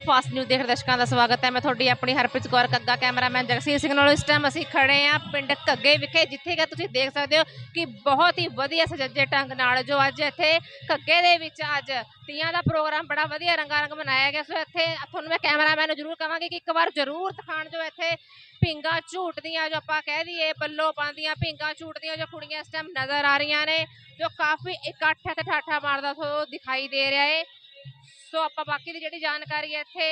Fast news ਦੇਖ ਰਹੇ ਦਰਸ਼ਕਾਂ ਦਾ ਸਵਾਗਤ ਹੈ। ਮੈਂ ਤੁਹਾਡੀ ਆਪਣੀ ਹਰਪ੍ਰੀਤ ਕੌਰ ਕੱਗਾ, ਕੈਮਰਾਮੈਨ ਜਗਸੀਰ ਸਿੰਘ ਨਾਲ। ਇਸ ਟਾਈਮ ਅਸੀਂ ਖੜੇ ਆ ਪਿੰਡ ਘੱਗੇ ਵਿਖੇ, ਜਿੱਥੇ ਕਿ ਤੁਸੀਂ ਦੇਖ ਸਕਦੇ ਹੋ ਕਿ ਬਹੁਤ ਹੀ ਵਧੀਆ ਸਜੱਜੇ ਢੰਗ ਨਾਲ ਜੋ ਅੱਜ ਇੱਥੇ ਘੱਗੇ ਦੇ ਵਿੱਚ ਅੱਜ ਤੀਆਂ ਦਾ ਪ੍ਰੋਗਰਾਮ ਬੜਾ ਵਧੀਆ ਰੰਗਾ ਰੰਗ ਮਨਾਇਆ ਗਿਆ। ਸੋ ਇੱਥੇ ਤੁਹਾਨੂੰ ਮੈਂ ਕੈਮਰਾਮੈਨ ਨੂੰ ਜ਼ਰੂਰ ਕਹਾਂਗੀ ਕਿ ਇੱਕ ਵਾਰ ਜ਼ਰੂਰ ਦਿਖਾਣ ਜੋ ਇੱਥੇ ਪਿੰਗਾ ਝੂਟਦੀਆਂ ਜੋ ਆਪਾਂ ਕਹਿ ਦਈਏ, ਬੱਲੋ ਪਾਉਂਦੀਆਂ ਪਿੰਗਾ ਝੂਟਦੀਆਂ ਜੋ ਕੁੜੀਆਂ ਇਸ ਟਾਈਮ ਨਜ਼ਰ ਆ ਰਹੀਆਂ ਨੇ, ਜੋ ਕਾਫੀ ਇਕੱਠ ਹੈ ਤੇ ਠਾਠਾ ਮਾਰਦਾ ਸੋ ਦਿਖਾਈ ਦੇ ਰਿਹਾ ਏ। ਸੋ ਆਪਾਂ ਬਾਕੀ ਦੀ ਜਿਹੜੀ ਜਾਣਕਾਰੀ ਹੈ ਇੱਥੇ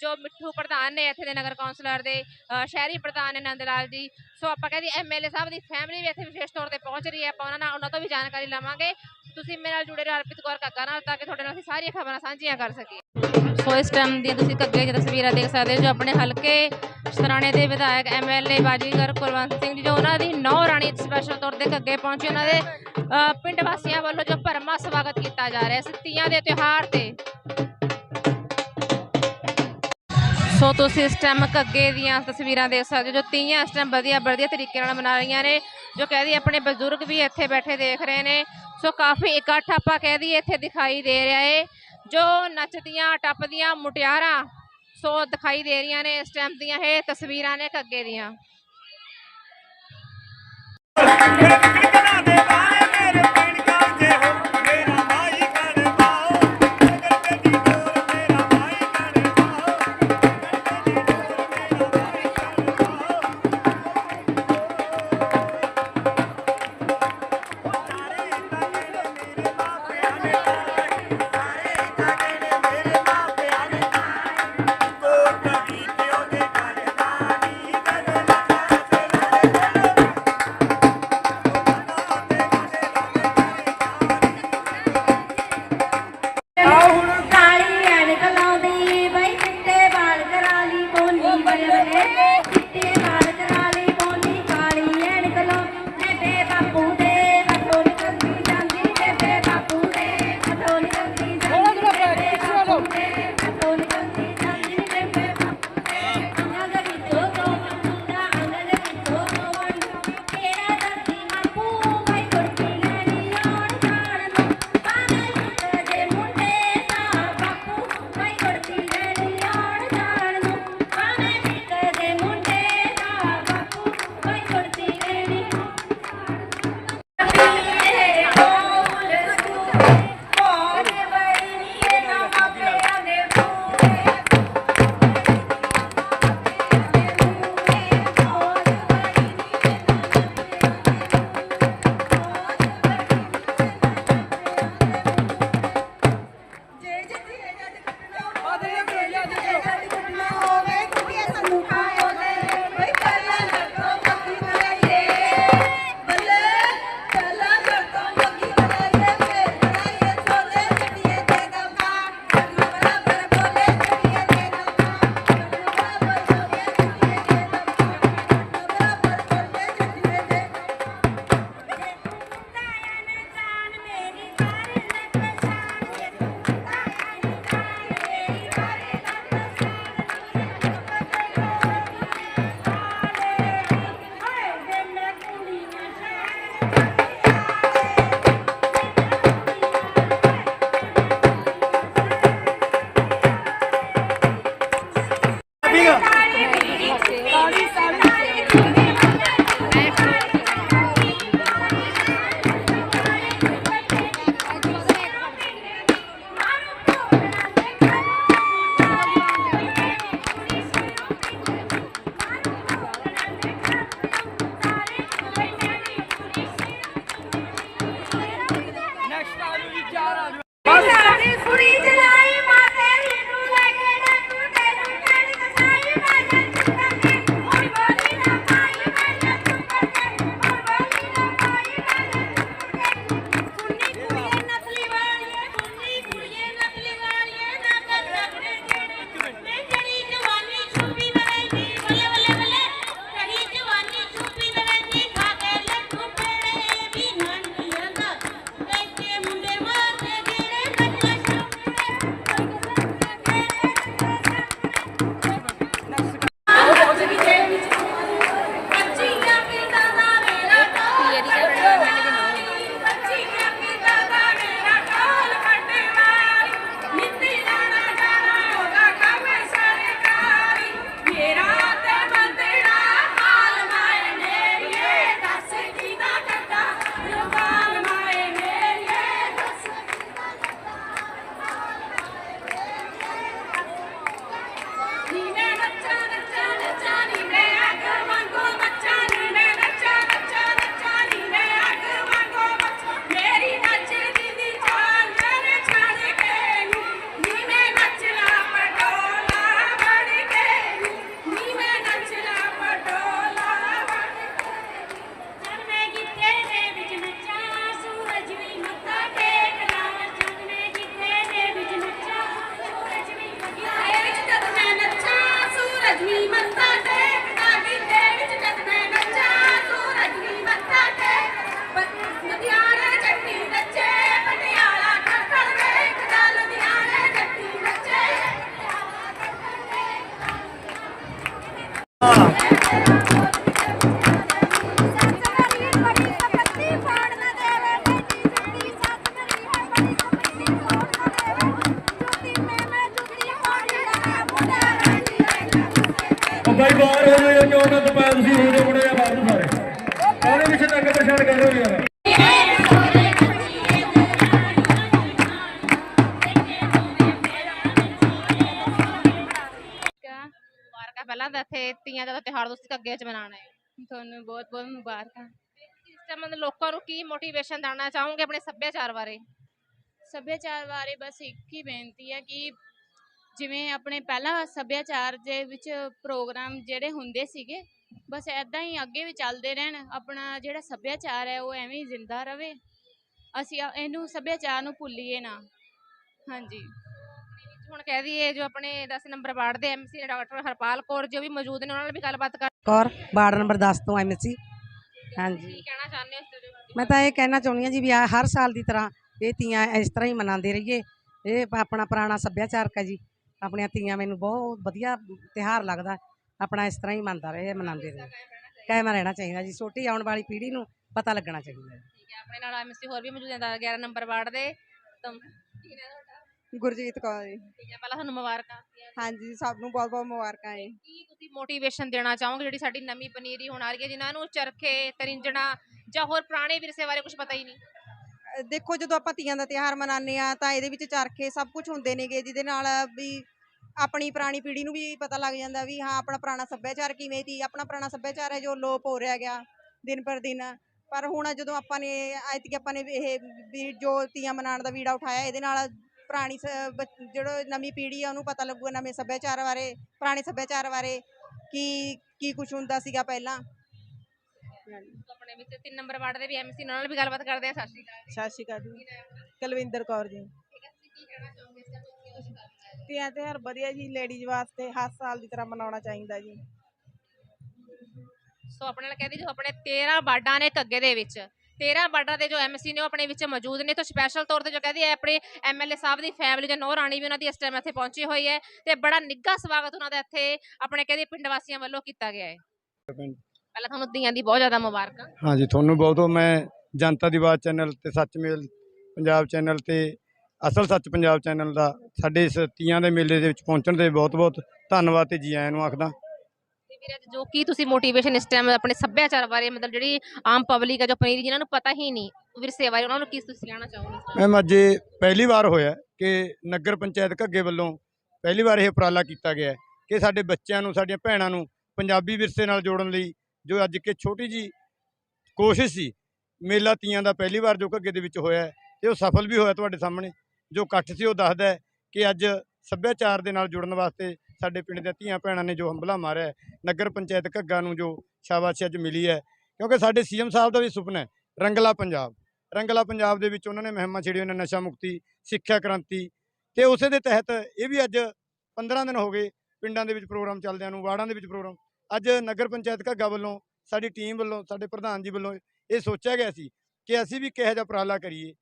ਜੋ ਮਿੱਠੂ ਪ੍ਰਧਾਨ ਨੇ ਇੱਥੇ ਦੇ ਨਗਰ ਕੌਂਸਲਰ ਦੇ ਅ, ਸ਼ਹਿਰੀ ਪ੍ਰਧਾਨ ਨੇ ਨੰਦ ਲਾਲ ਜੀ ਸੋ ਆਪਾਂ ਕਹਿੰਦੇ ਐਮਐਲਏ ਸਾਹਿਬ ਦੀ ਫੈਮਿਲੀ ਵੀ ਇੱਥੇ ਵਿਸ਼ੇਸ਼ ਤੌਰ ਤੇ ਪਹੁੰਚ ਰਹੀ ਹੈ ਆਪਾਂ ਉਹਨਾਂ ਨਾਲ ਉਹਨਾਂ ਤੋਂ ਵੀ ਜਾਣਕਾਰੀ ਲਵਾਂਗੇ। ਤੁਸੀਂ ਮੇਰੇ ਨਾਲ ਜੁੜੇ ਰਹੋ ਹਰਪ੍ਰੀਤ ਕੌਰ ਕੱਗਾ ਨਾਲ ਤਾਂ ਕਿ ਤੁਹਾਡੇ ਨਾਲ ਅਸੀਂ ਸਾਰੀਆਂ ਖਬਰਾਂ ਸਾਂਝੀਆਂ ਕਰ ਸਕੀਏ। ਸੋ ਇਸ ਟਾਈਮ ਦੀਆਂ ਤੁਸੀਂ ਕੱਗੇ ਦੀਆਂ ਤਸਵੀਰਾਂ ਦੇਖ ਸਕਦੇ ਹੋ, ਜੋ ਆਪਣੇ ਹਲਕੇ ਸਰਾਣੇ ਦੇ ਵਿਧਾਇਕ ਐਮਐਲਏ ਬਾਜੀਗਰ ਕੁਲਵੰਤ ਸਿੰਘ ਜੀ, ਜੋ ਉਹਨਾਂ ਦੀ ਨੌ ਰਾਣੀ ਸਪੈਸ਼ਲ ਤੌਰ ਤੇ ਕੱਗੇ ਪਹੁੰਚੇ। ਉਹਨਾਂ ਦੇ ਪਿੰਡ ਵਾਸੀਆਂ ਵੱਲੋਂ ਜੋ ਭਰਮਾ ਸਵਾਗਤ ਕੀਤਾ ਜਾ ਰਿਹਾ ਹੈ ਤੀਆਂ ਦੇ ਤਿਉਹਾਰ ਤੇ ਸੋ ਤੁਸੀਂ ਇਸ ਟਾਈਮ ਘੱਗੇ ਦੀਆਂ ਤਸਵੀਰਾਂ ਦੇਖ ਸਕਦੇ ਹੋ, ਜੋ ਤੀਆਂ ਇਸ ਟਾਈਮ ਵਧੀਆ ਵਧੀਆ ਤਰੀਕੇ ਨਾਲ ਮਨਾ ਰਹੀਆਂ ਨੇ, ਜੋ ਕਹਦੀ ਆਪਣੇ ਬਜ਼ੁਰਗ ਵੀ ਇੱਥੇ ਬੈਠੇ ਦੇਖ ਰਹੇ ਨੇ। ਸੋ ਕਾਫੀ ਇਕੱਠ ਆਪਾਂ ਕਹਿ ਦਈਏ ਇੱਥੇ ਦਿਖਾਈ ਦੇ ਰਿਹਾ ਏ, ਜੋ ਨੱਚਦੀਆਂ, ਟੱਪਦੀਆਂ ਮੁਟਿਆਰਾਂ, ਸੋ ਦਿਖਾਈ ਦੇ ਰਹੀਆਂ ਨੇ ਇਸ ਟਾਈਮ ਦੀਆਂ ਇਹ ਤਸਵੀਰਾਂ ਨੇ ਘੱਗੇ ਦੀਆਂ। Hey, ਮੁਬਾਰਕਾਂ ਪਹਿਲਾਂ ਤਾਂ ਇੱਥੇ ਤੀਆਂ ਦਾ ਤਿਉਹਾਰ ਤੁਸੀਂ ਕੱਗੇ ਚ ਮਨਾਉਣਾ ਹੈ। ਤੁਹਾਨੂੰ ਬਹੁਤ ਬਹੁਤ ਮੁਬਾਰਕਾਂ। ਇਸ ਟਾਈਮ ਮਤਲਬ ਲੋਕਾਂ ਨੂੰ ਕੀ ਮੋਟੀਵੇਸ਼ਨ ਦੇਣਾ ਚਾਹੋਗੇ ਆਪਣੇ ਸੱਭਿਆਚਾਰ ਬਾਰੇ? ਸੱਭਿਆਚਾਰ ਬਾਰੇ ਬਸ ਇੱਕ ਹੀ ਬੇਨਤੀ ਹੈ ਕਿ ਜਿਵੇਂ ਆਪਣੇ ਪਹਿਲਾਂ ਸੱਭਿਆਚਾਰ ਦੇ ਵਿੱਚ ਪ੍ਰੋਗਰਾਮ ਜਿਹੜੇ ਹੁੰਦੇ ਸੀਗੇ ਬਸ ਐਦਾਂ ਹੀ ਅੱਗੇ ਵੀ ਚੱਲਦੇ ਰਹਿਣ। ਆਪਣਾ ਜਿਹੜਾ ਸੱਭਿਆਚਾਰ ਹੈ ਉਹ ਐਵੇਂ ਹੀ ਜ਼ਿੰਦਾ ਰਵੇ ਅਸੀਂ ਇਹਨੂੰ ਸੱਭਿਆਚਾਰ ਨੂੰ ਭੁੱਲੀਏ ਨਾ। ਹਾਂਜੀ। ਹੁਣ ਕਹਿ ਦਈਏ ਜੋ ਆਪਣੇ 10 ਨੰਬਰ ਵਾਰਡ ਦੇ ਐਮਸੀ ਡਾਕਟਰ ਹਰਪਾਲ ਕੌਰ ਜੋ ਵੀ ਮੌਜੂਦ ਨੇ ਉਹਨਾਂ ਨਾਲ ਵੀ ਗੱਲਬਾਤ ਕਰ ਕੌਰ ਵਾਰਡ ਨੰਬਰ 10 ਤੋਂ ਐਮਸੀ। ਹਾਂਜੀ। ਕੀ ਕਹਿਣਾ ਚਾਹੁੰਦੇ ਹੋ ਇਸ ਤੇ ਮੈਂ ਤਾਂ ਇਹ ਕਹਿਣਾ ਚਾਹੁੰਦੀ ਹਾਂ ਜੀ ਵੀ ਆ ਹਰ ਸਾਲ ਦੀ ਤਰ੍ਹਾਂ ਇਹ ਤੀਆਂ ਇਸ ਤਰ੍ਹਾਂ ਹੀ ਮਨਾਉਂਦੇ ਰਹੀਏ। ਇਹ ਪ- ਆਪਣਾ ਪੁਰਾਣਾ ਸੱਭਿਆਚਾਰਕ ਹੈ ਜੀ। ਆਪਣੀਆਂ ਤੀਆਂ ਮੈਨੂੰ ਬਹੁਤ ਵਧੀਆ ਤਿਉਹਾਰ ਲੱਗਦਾ। ਆਪਣਾ ਇਸ ਤਰ੍ਹਾਂ ਹੀ ਮੰਨਦਾ ਰਹੇ ਮਨਾਉਂਦੇ ਰਹੇ। ਕਾਇਮ ਰਹਿਣਾ ਚਾਹੀਦਾ ਜੀ। ਛੋਟੀ ਆਉਣ ਵਾਲੀ ਪੀੜ੍ਹੀ ਨੂੰ ਪਤਾ ਲੱਗਣਾ ਚਾਹੀਦਾ ਹੈ। ਠੀਕ ਹੈ ਆਪਣੇ ਨਾਲ ਐਮਸੀ ਹੋਰ ਵੀ ਮੌਜੂਦ ਨੇ 11 ਨੰਬਰ ਵਾਰਡ ਦੇ। ਤੁਮ ਕੀ ਨਾਮ ਤੁਹਾਡਾ? ਗੁਰਜੀਤ ਕੌਰ ਜੀ। ਠੀਕ ਹੈ ਪਹਿਲਾਂ ਤੁਹਾਨੂੰ ਮੁਬਾਰਕਾਂ ਹਾਂਜੀ ਸਭ ਨੂੰ ਬਹੁਤ ਬਹੁਤ ਮੁਬਾਰਕਾਂ ਜੀ। ਕੀ ਤੁਸੀਂ ਮੋਟੀਵੇਸ਼ਨ ਦੇਣਾ ਚਾਹੋਗੇ ਜਿਹੜੀ ਸਾਡੀ ਨਵੀਂ ਪਨੀਰੀ ਹੁਣ ਆ ਰਹੀ ਹੈ ਜਿਨ੍ਹਾਂ ਨੂੰ ਚਰਖੇ ਤਰਿੰਜਣਾ ਜਾਂ ਹੋਰ ਪੁਰਾਣੇ ਵਿਰਸੇ ਬਾਰੇ ਕੁਝ ਪਤਾ ਹੀ ਨਹੀਂ? ਅਹ ਦੇਖੋ ਜਦੋਂ ਆਪਾਂ ਤੀਆਂ ਦਾ ਤਿਉਹਾਰ ਮਨਾਉਂਦੇ ਆ ਤਾਂ ਇਹਦੇ ਵਿੱਚ ਚਰਖੇ ਸਭ ਕੁਝ ਹੁੰਦੇ ਨੇਗੇ ਜਿਹਦੇ ਨਾਲ ਵੀ ਆਪਣੀ ਪੁਰਾਣੀ ਪੀੜ੍ਹੀ ਨੂੰ ਵੀ ਪਤਾ ਲੱਗ ਜਾਂਦਾ ਵੀ ਹਾਂ ਆਪਣਾ ਪੁਰਾਣਾ ਸੱਭਿਆਚਾਰ ਕਿਵੇਂ ਸੀ ਆਪਣਾ ਪੁਰਾਣਾ ਸੱਭਿਆਚਾਰ ਹੈ ਜੋ ਲੋਪ ਹੋ ਰਿਹਾ ਗਿਆ ਦਿਨ ਪਰ ਦਿਨ। ਪਰ ਹੁਣ ਜਦੋਂ ਆਪਾਂ ਨੇ ਐਤਕੀ ਆਪਾਂ ਨੇ ਇਹ ਵੀ ਜੋ ਤੀਆਂ ਮਨਾਉਣ ਦਾ ਵੀੜਾ ਉਠਾਇਆ ਇਹਦੇ ਨਾਲ ਪੁਰਾਣੀ ਜਿਹੜਾ ਨਵੀਂ ਪੀੜ੍ਹੀ ਆ ਉਹਨੂੰ ਪਤਾ ਲੱਗੂਗਾ ਨਵੇਂ ਸੱਭਿਆਚਾਰ ਬਾਰੇ ਪੁਰਾਣੇ ਸੱਭਿਆਚਾਰ ਬਾਰੇ ਕੀ ਕੀ ਕੁਝ ਹੁੰਦਾ ਸੀਗਾ ਪਹਿਲਾਂ। ਆਪਣੇ ਵਿੱਚ 3 ਨੰਬਰ ਵਾਰਡ ਦੇ ਵੀ ਐਮਸੀ ਨਾਲ ਵੀ ਗੱਲਬਾਤ ਕਰਦੇ ਆ ਸਤਿ ਸ਼੍ਰੀ ਅਕਾਲ ਸਤਿ ਸ਼੍ਰੀ ਅਕਾਲ ਜੀ। ਕੁਲਵਿੰਦਰ ਕੌਰ ਜੀ। ਠੀਕ ਹੈ ਤੁਸੀਂ ਕੀ ਕਹਿਣਾ ਚਾਹੋਗੇ ਇਸ ਦਾ ਕੀ ਤੁਸੀਂ ਕਰਦੇ ਤੀਆਂ ਤਿਉਹਾਰ ਵਧੀਆ ਜੀ ਲੇਡੀਜ਼ ਵਾਸਤੇ ਹਰ ਸਾਲ ਦੀ ਤਰ੍ਹਾਂ ਮਨਾਉਣਾ ਚਾਹੀਦਾ ਜੀ। ਸੋ ਆਪਣੇ ਨਾਲ ਕਹਿੰਦੀ ਜੋ ਆਪਣੇ 13 ਬਾਰਡਾਂ ਨੇ ਕੱਗੇ ਦੇ ਵਿੱਚ 13 ਬਾਰਡਾਂ ਦੇ ਜੋ ਐਮਸੀ ਨੇ ਉਹ ਆਪਣੇ ਵਿੱਚ ਮੌਜੂਦ ਨੇ। ਤਾਂ ਸਪੈਸ਼ਲ ਤੌਰ ਤੇ ਜੋ ਕਹਿੰਦੀ ਹੈ ਆਪਣੇ ਐਮਐਲਏ ਸਾਹਿਬ ਦੀ ਫੈਮਿਲੀ ਜੋ ਨੌ ਰਾਣੀ ਵੀ ਉਹਨਾਂ ਦੀ ਇਸ ਟਾਈਮ ਇੱਥੇ ਪਹੁੰਚੀ ਹੋਈ ਹੈ ਤੇ ਬੜਾ ਨਿੱਘਾ ਸਵਾਗਤ ਉਹਨਾਂ ਦਾ ਇੱਥੇ ਆਪਣੇ ਕਹਿੰਦੇ ਪਿੰਡ ਵਾਸੀਆਂ ਵੱਲੋਂ ਕੀਤਾ ਗਿਆ ਹੈ। ਪਹਿਲਾਂ ਤੁਹਾਨੂੰ ਤੀਆਂ ਦੀ ਬਹੁਤ ਜ਼ਿਆਦਾ ਮੁਬਾਰਕਾਂ। ਹਾਂਜੀ, ਤੁਹਾਨੂੰ ਬਹੁਤ ਮੈਂ ਜਨਤਾ ਦੀ ਆਵਾਜ਼ ਚੈਨਲ ਤੇ ਸੱਚਮੇਲ ਪੰਜਾਬ ਚੈਨਲ ਤੇ ਅਸਲ ਸੱਚ ਪੰਜਾਬ ਚੈਨਲ ਦਾ ਸਾਡੇ ਇਸ ਤੀਆਂ ਦੇ ਮੇਲੇ ਦੇ ਵਿੱਚ ਪਹੁੰਚਣ ਦੇ ਬਹੁਤ ਬਹੁਤ ਧੰਨਵਾਦ ਤੇ ਜੀ ਆਇਆਂ ਨੂੰ ਆਖਦਾ। ਤੇ ਜੋ ਕੀ ਤੁਸੀਂ ਮੋਟੀਵੇਸ਼ਨ ਇਸ ਟਾਈਮ ਆਪਣੇ ਸੱਭਿਆਚਾਰ ਬਾਰੇ, ਮਤਲਬ ਜਿਹੜੀ ਆਮ ਪਬਲਿਕ ਹੈ ਜੋ ਪਨੀਰੀ ਜਿਨ੍ਹਾਂ ਨੂੰ ਪਤਾ ਹੀ ਨਹੀਂ ਵਿਰਸੇ ਬਾਰੇ ਉਹਨਾਂ ਨੂੰ ਕੀ ਤੁਸੀਂ ਕਹਿਣਾ ਚਾਹੋਗੇ ਮੈਮ ਅੱਜ ਇਹ ਪਹਿਲੀ ਵਾਰ ਹੋਇਆ ਕਿ ਨਗਰ ਪੰਚਾਇਤ ਘੱਗੇ ਵੱਲੋਂ ਪਹਿਲੀ ਵਾਰ ਇਹ ਉਪਰਾਲਾ ਕੀਤਾ ਗਿਆ ਕਿ ਸਾਡੇ ਬੱਚਿਆਂ ਨੂੰ, ਸਾਡੀਆਂ ਭੈਣਾਂ ਨੂੰ ਪੰਜਾਬੀ ਵਿਰਸੇ ਨਾਲ ਜੋੜਨ ਲਈ ਜੋ ਅੱਜ ਕੇ ਛੋਟੀ ਜੀ ਕੋਸ਼ਿਸ਼ ਸੀ, ਮੇਲਾ ਤੀਆਂ ਦਾ ਪਹਿਲੀ ਵਾਰ ਜੋ ਘੱਗੇ ਦੇ ਵਿੱਚ ਹੋਇਆ ਹੈ ਤੇ ਉਹ ਸਫਲ ਵੀ ਹੋਇਆ ਤੁਹਾਡੇ ਸਾਹਮਣੇ, ਜੋ ਇਕੱਠ ਸੀ ਉਹ ਦੱਸਦਾ ਕਿ ਅੱਜ ਸੱਭਿਆਚਾਰ ਦੇ ਨਾਲ ਜੁੜਨ ਵਾਸਤੇ ਸਾਡੇ ਪਿੰਡ ਦੇ ਧੀਆਂ ਭੈਣਾਂ ਨੇ ਜੋ ਹੰਬਲਾ ਮਾਰਿਆ ਨਗਰ ਪੰਚਾਇਤ ਘੱਗਾ ਨੂੰ ਜੋ ਸ਼ਾਬਾਸ਼ ਅੱਜ ਮਿਲੀ ਹੈ, ਕਿਉਂਕਿ ਸਾਡੇ ਸੀਐਮ ਸਾਹਿਬ ਦਾ ਵੀ ਸੁਪਨਾ ਹੈ, ਰੰਗਲਾ ਪੰਜਾਬ। ਰੰਗਲਾ ਪੰਜਾਬ ਦੇ ਵਿੱਚ ਉਹਨਾਂ ਨੇ ਮਹਿਮਾ ਛੇੜੀ ਉਹਨਾਂ ਨਸ਼ਾ ਮੁਕਤੀ, ਸਿੱਖਿਆ ਕ੍ਰਾਂਤੀ ਤੇ ਉਸੇ ਦੇ ਤਹਿਤ ਇਹ ਵੀ ਅੱਜ 15 ਦਿਨ ਹੋ ਗਏ ਪਿੰਡਾਂ ਦੇ ਵਿੱਚ ਪ੍ਰੋਗਰਾਮ ਚੱਲਦਿਆਂ ਨੂੰ, ਵਾਰਡਾਂ ਦੇ ਵਿੱਚ ਪ੍ਰੋਗਰਾਮ। ਅੱਜ ਨਗਰ ਪੰਚਾਇਤ ਘੱਗਾ ਵੱਲੋਂ, ਸਾਡੀ ਟੀਮ ਵੱਲੋਂ, ਸਾਡੇ ਪ੍ਰਧਾਨ ਜੀ ਵੱਲੋਂ ਇਹ ਸੋਚਿਆ ਗਿਆ ਸੀ ਕਿ ਅਸੀਂ ਵੀ ਕਿਹੋ ਜਿਹਾ ਉਪਰਾਲਾ ਕਰੀਏ,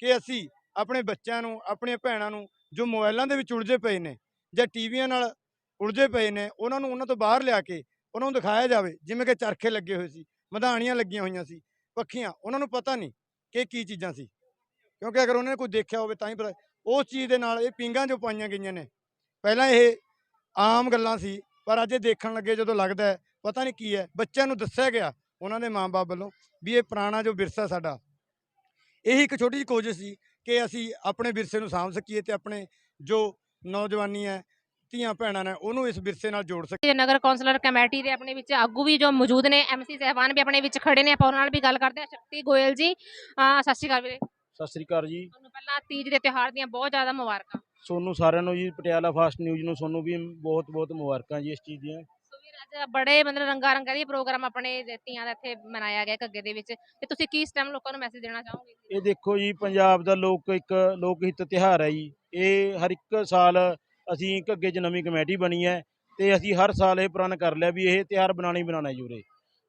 ਕਿ ਅਸੀਂ ਆਪਣੇ ਬੱਚਿਆਂ ਨੂੰ, ਆਪਣੀਆਂ ਭੈਣਾਂ ਨੂੰ ਜੋ ਮੋਬਾਈਲਾਂ ਦੇ ਵਿੱਚ ਉਲਝੇ ਪਏ ਨੇ ਜਾਂ ਟੀਵੀਆਂ ਨਾਲ ਉਲਝੇ ਪਏ ਨੇ, ਉਹਨਾਂ ਨੂੰ ਉਹਨਾਂ ਤੋਂ ਬਾਹਰ ਲਿਆ ਕੇ ਉਹਨਾਂ ਨੂੰ ਦਿਖਾਇਆ ਜਾਵੇ, ਜਿਵੇਂ ਕਿ ਚਰਖੇ ਲੱਗੇ ਹੋਏ ਸੀ, ਮਧਾਣੀਆਂ ਲੱਗੀਆਂ ਹੋਈਆਂ ਸੀ, ਪੱਖੀਆਂ, ਉਹਨਾਂ ਨੂੰ ਪਤਾ ਨਹੀਂ ਕਿ ਕੀ ਚੀਜ਼ਾਂ ਸੀ। ਕਿਉਂਕਿ ਅਗਰ ਉਹਨਾਂ ਨੇ ਕੋਈ ਦੇਖਿਆ ਹੋਵੇ ਤਾਂ ਹੀ ਪਤਾ, ਉਸ ਚੀਜ਼ ਦੇ ਨਾਲ ਇਹ ਪਿੰਗਾਂ ਜੋ ਪਾਈਆਂ ਗਈਆਂ ਨੇ, ਪਹਿਲਾਂ ਇਹ ਆਮ ਗੱਲਾਂ ਸੀ, ਪਰ ਅੱਜ ਇਹ ਦੇਖਣ ਲੱਗੇ ਜਦੋਂ ਲੱਗਦਾ ਪਤਾ ਨਹੀਂ ਕੀ ਹੈ, ਬੱਚਿਆਂ ਨੂੰ ਦੱਸਿਆ ਗਿਆ ਉਹਨਾਂ ਦੇ ਮਾਪੇ ਵੱਲੋਂ ਵੀ ਇਹ ਪੁਰਾਣਾ ਜੋ ਵਿਰਸਾ ਸਾਡਾ, ਇਹੀ ਇੱਕ ਛੋਟੀ ਜਿਹੀ ਕੋਸ਼ਿਸ਼ ਸੀ ਕਿ ਅਸੀਂ ਆਪਣੇ ਵਿਰਸੇ ਨੂੰ ਸਾਂਭ ਸਕੀਏ ਤੇ ਆਪਣੇ ਜੋ ਨੌਜਵਾਨੀ ਹੈ ਧੀਆਂ ਭੈਣਾਂ ਨੇ ਉਹਨੂੰ ਇਸ ਵਿਰਸੇ ਨਾਲ ਜੋੜ ਸਕੀਏ ਤੇ ਨਗਰ ਕੌਂਸਲਰ ਕਮੇਟੀ ਦੇ ਆਪਣੇ ਵਿੱਚ ਆਗੂ ਵੀ ਜੋ ਮੌਜੂਦ ਨੇ ਐਮਸੀ ਸਹਿਬਾਨ ਵੀ ਆਪਣੇ ਵਿੱਚ ਖੜੇ ਨੇ। ਆਪਾਂ ਉਹਨਾਂ ਨਾਲ ਵੀ ਗੱਲ ਕਰਦੇ ਹਾਂ। ਸ਼ਕਤੀ ਗੋਇਲ ਜੀ ਸਤਿ ਸ਼੍ਰੀ ਅਕਾਲ ਵੀਰੇ। ਸਤਿ ਸ੍ਰੀ ਅਕਾਲ ਜੀ। ਤੁਹਾਨੂੰ ਪਹਿਲਾਂ ਤੀਜ ਦੇ ਤਿਉਹਾਰ ਦੀਆਂ ਬਹੁਤ ਜ਼ਿਆਦਾ ਮੁਬਾਰਕਾਂ। ਸੋਨੂੰ ਸਾਰਿਆਂ ਨੂੰ ਜੀ ਪਟਿਆਲਾ ਫਾਸਟ ਨਿਊਜ਼ ਨੂੰ ਸੋਨੂੰ ਵੀ ਬਹੁਤ ਬਹੁਤ ਮੁਬਾਰਕਾਂ ਜੀ ਇਸ ਚੀਜ਼ ਦੀਆਂ। ਅੱਜ ਬੜੇ ਮਤਲਬ ਰੰਗਾ ਰੰਗਾ ਦੀ ਪ੍ਰੋਗਰਾਮ ਆਪਣੇ ਤੀਆਂ ਦਾ ਇੱਥੇ ਮਨਾਇਆ ਗਿਆ ਘੱਗੇ ਦੇ ਵਿੱਚ। ਤੇ ਤੁਸੀਂ ਕੀ ਇਸ ਟਾਈਮ ਲੋਕਾਂ ਨੂੰ ਮੈਸੇਜ ਦੇਣਾ ਚਾਹੋਗੇ? ਇਹ ਦੇਖੋ ਜੀ ਪੰਜਾਬ ਦਾ ਲੋਕ ਇੱਕ ਲੋਕ ਹਿੱਤ ਤਿਉਹਾਰ ਹੈ ਜੀ। ਇਹ ਹਰ ਇੱਕ ਸਾਲ ਅਸੀਂ ਘੱਗੇ 'ਚ ਨਵੀਂ ਕਮੇਟੀ ਬਣੀ ਹੈ ਤੇ ਅਸੀਂ ਹਰ ਸਾਲ ਇਹ ਪ੍ਰਣ ਕਰ ਲਿਆ ਵੀ ਇਹ ਤਿਉਹਾਰ ਬਣਾਉਣਾ ਹੀ ਬਣਾਉਣਾ ਜੀ ਉਰੇ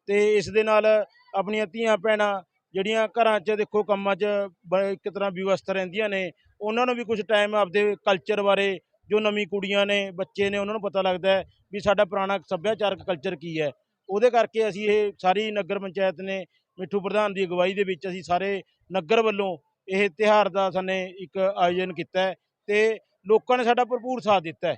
ਤੇ ਇਸ ਦੇ ਨਾਲ ਆਪਣੀਆਂ ਧੀਆਂ ਭੈਣਾਂ ਜਿਹੜੀਆਂ ਘਰਾਂ 'ਚ ਦੇਖੋ ਕੰਮਾਂ 'ਚ ਬ- ਇੱਕ ਤਰ੍ਹਾਂ ਵਿਵਸਥਾ ਰਹਿੰਦੀਆਂ ਨੇ, ਉਹਨਾਂ ਨੂੰ ਵੀ ਕੁਝ ਟਾਈਮ ਆਪਦੇ ਕਲਚਰ ਬਾਰੇ ਜੋ ਨਵੀਂ ਕੁੜੀਆਂ ਨੇ, ਬੱਚੇ ਨੇ ਉਹਨਾਂ ਨੂੰ ਪਤਾ ਲੱਗਦਾ ਹੈ ਵੀ ਸਾਡਾ ਪੁਰਾਣਾ ਸੱਭਿਆਚਾਰਕ ਕਲਚਰ ਕੀ ਹੈ। ਉਹਦੇ ਕਰਕੇ ਅਸੀਂ ਇਹ ਸਾਰੀ ਨਗਰ ਪੰਚਾਇਤ ਨੇ ਮਿੱਠੂ ਪ੍ਰਧਾਨ ਦੀ ਅਗਵਾਈ ਦੇ ਵਿੱਚ ਅਸੀਂ ਸਾਰੇ ਨਗਰ ਵੱਲੋਂ ਇਹ ਤਿਉਹਾਰ ਦਾ ਸਾਨੇ ਇੱਕ ਆਯੋਜਨ ਕੀਤਾ ਹੈ ਤੇ ਲੋਕਾਂ ਨੇ ਸਾਡਾ ਭਰਪੂਰ ਸਾਥ ਦਿੱਤਾ ਹੈ।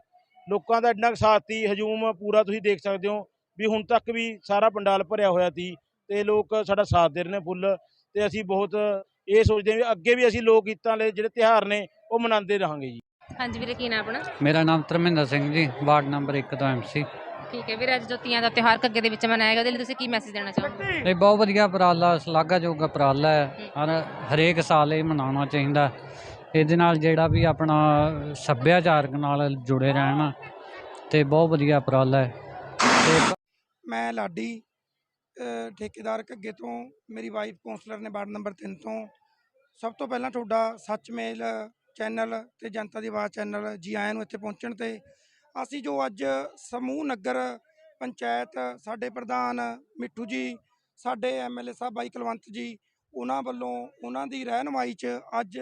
ਲੋਕਾਂ ਦਾ ਇੰਨਾ ਕੁ ਸਾਥ ਸੀ ਹਜੂਮ ਪੂਰਾ ਤੁਸੀਂ ਦੇਖ ਸਕਦੇ ਹੋ ਵੀ ਹੁਣ ਤੱਕ ਵੀ ਸਾਰਾ ਪੰਡਾਲ ਭਰਿਆ ਹੋਇਆ ਸੀ ਤੇ ਲੋਕ ਸਾਡਾ ਸਾਥ ਦੇ ਰਹੇ ਨੇ ਫੁੱਲ ਤੇ ਅਸੀਂ ਬਹੁਤ ਇਹ ਸੋਚਦੇ ਹਾਂ ਵੀ ਅੱਗੇ ਵੀ ਅਸੀਂ ਲੋਕ ਗੀਤਾਂ ਵਾਲੇ ਜਿਹੜੇ ਤਿਉਹਾਰ ਨੇ ਉਹ ਮਨਾਉਂਦੇ ਰਹਾਂਗੇ ਜੀ। ਹਾਂਜੀ ਵੀਰੇ ਕੀ ਨਾਮ ਆਪਣਾ? ਮੇਰਾ ਨਾਮ ਧਰਮਿੰਦਰ ਸਿੰਘ ਜੀ ਵਾਰਡ ਨੰਬਰ 1 ਤੋਂ ਐਮਸੀ ਠੀਕ ਹੈ ਵੀਰੇ ਅੱਜ ਜੋ ਤੀਆਂ ਦਾ ਤਿਉਹਾਰ ਕੱਗੇ ਦੇ ਵਿੱਚ ਮਨਾਇਆ ਗਿਆ ਉਹਦੇ ਲਈ ਤੁਸੀਂ ਕੀ ਮੈਸੇਜ ਦੇਣਾ ਚਾਹੋਗੇ? ਇਹ ਬਹੁਤ ਵਧੀਆ ਉਪਰਾਲਾ ਸ਼ਲਾਘਾਯੋਗ ਉਪਰਾਲਾ ਹੈ। ਹਰ ਹਰੇਕ ਸਾਲ ਇਹ ਮਨਾਉਣਾ ਚਾਹੀਦਾ ਇਹਦੇ ਨਾਲ ਜਿਹੜਾ ਵੀ ਆਪਣਾ ਸੱਭਿਆਚਾਰਕ ਨਾਲ ਜੁੜੇ ਰਹਿਣ ਤੇ ਬਹੁਤ ਵਧੀਆ ਉਪਰਾਲਾ ਹੈ। ਤੇ ਮੈਂ ਲਾਡੀ ਠੇਕੇਦਾਰ ਘੱਗੇ ਤੋਂ, ਮੇਰੀ ਵਾਈਫ ਕਾਉਂਸਲਰ ਨੇ ਵਾਰਡ ਨੰਬਰ 3 ਤੋਂ। ਸਭ ਤੋਂ ਪਹਿਲਾਂ ਤੁਹਾਡਾ ਸੱਚਮੇਲ ਚੈਨਲ ਤੇ ਜਨਤਾ ਦੀ ਆਵਾਜ਼ ਚੈਨਲ ਜੀ ਆਇਆਂ ਨੂੰ ਇੱਥੇ ਪਹੁੰਚਣ ਤੇ ਅਸੀਂ ਜੋ ਅੱਜ ਸਮੂਹ ਨਗਰ ਪੰਚਾਇਤ ਸਾਡੇ ਪ੍ਰਧਾਨ ਮਿੱਠੂ ਜੀ, ਸਾਡੇ ਐਮਐਲਏ ਸਾਹਿਬ ਬਾਈ ਕੁਲਵੰਤ ਜੀ, ਉਹਨਾਂ ਵੱਲੋਂ ਉਹਨਾਂ ਦੀ ਰਹਿਨਮਾਈ 'ਚ ਅੱਜ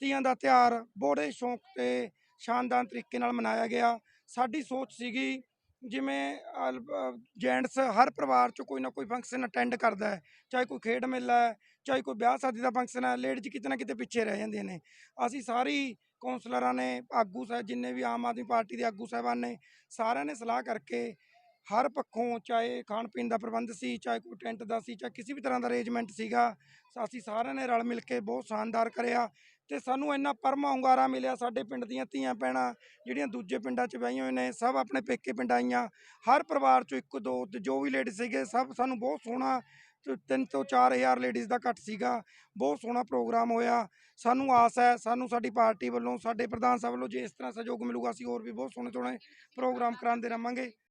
ਤੀਆਂ ਦਾ ਤਿਉਹਾਰ ਬੜੇ ਸ਼ੌਂਕ ਤੇ ਸ਼ਾਨਦਾਰ ਤਰੀਕੇ ਨਾਲ ਮਨਾਇਆ ਗਿਆ। ਸਾਡੀ ਸੋਚ ਸੀਗੀ ਜਿਵੇਂ ਜੈਂਟਸ ਹਰ ਪਰਿਵਾਰ 'ਚ ਕੋਈ ਨਾ ਕੋਈ ਫੰਕਸ਼ਨ ਅਟੈਂਡ ਕਰਦਾ ਹੈ। ਚਾਹੇ ਕੋਈ ਖੇਡ ਮੇਲਾ ਹੈ, ਚਾਹੇ ਕੋਈ ਵਿਆਹ ਸ਼ਾਦੀ ਦਾ ਫੰਕਸ਼ਨ ਹੈ ਲੇਡੀਜ਼ ਕਿਤੇ ਨਾ ਕਿਤੇ ਪਿੱਛੇ ਰਹਿ ਜਾਂਦੀਆਂ ਨੇ। ਅਸੀਂ ਸਾਰੀ ਕੌਂਸਲਰਾਂ ਨੇ, ਆਗੂ ਸਾਹਿਬ ਜਿੰਨੇ ਵੀ ਆਮ ਆਦਮੀ ਪਾਰਟੀ ਦੇ ਆਗੂ ਸਾਹਿਬਾਨ ਨੇ, ਸਾਰਿਆਂ ਨੇ ਸਲਾਹ ਕਰਕੇ ਹਰ ਪੱਖੋਂ ਚਾਹੇ ਖਾਣ ਪੀਣ ਦਾ ਪ੍ਰਬੰਧ ਸੀ, ਚਾਹੇ ਕੋਈ ਟੈਂਟ ਦਾ ਸੀ, ਚਾਹੇ ਕਿਸੇ ਵੀ ਤਰ੍ਹਾਂ ਦਾ ਅਰੇਂਜਮੈਂਟ ਸੀਗਾ, ਅਸੀਂ ਸਾਰਿਆਂ ਨੇ ਰਲ ਮਿਲ ਕੇ ਬਹੁਤ ਸ਼ਾਨਦਾਰ ਕਰਿਆ। ਤੇ ਸਾਨੂੰ ਇੰਨਾ ਪਰਮਾ ਹੁੰਗਾਰਾ ਮਿਲਿਆ ਸਾਡੇ ਪਿੰਡ ਦੀਆਂ ਧੀਆਂ ਭੈਣਾਂ, ਜਿਹੜੀਆਂ ਦੂਜੇ ਪਿੰਡਾਂ 'ਚ ਵਿਆਹੀਆਂ ਹੋਏ ਨੇ, ਸਭ ਆਪਣੇ ਪੇਕੇ ਪਿੰਡ ਆਈਆਂ। ਹਰ ਪਰਿਵਾਰ 'ਚੋਂ ਇੱਕ, ਦੋ, ਤੇ ਜੋ ਵੀ ਲੇਡੀ ਸੀਗੇ, ਸਭ ਸਾਨੂੰ ਬਹੁਤ ਸੋਹਣਾ ਤਿੰਨ ਤੋਂ 4000 ਲੇਡੀਜ਼ ਦਾ ਇਕੱਠ ਸੀਗਾ। ਬਹੁਤ ਸੋਹਣਾ ਪ੍ਰੋਗਰਾਮ ਹੋਇਆ। ਸਾਨੂੰ ਆਸ ਹੈ, ਸਾਨੂੰ ਸਾਡੀ ਪਾਰਟੀ ਵੱਲੋਂ, ਸਾਡੇ ਪ੍ਰਧਾਨ ਸਾਹਿਬ ਵੱਲੋਂ ਜੇ ਇਸ ਤਰ੍ਹਾਂ ਸਹਿਯੋਗ ਮਿਲੂਗਾ, ਅਸੀਂ ਹੋਰ ਵੀ ਬਹੁਤ ਸੋਹਣੇ ਸੋਹਣੇ ਪ੍ਰੋਗਰਾਮ ਕਰਾਉਂਦੇ ਰਵਾਂਗੇ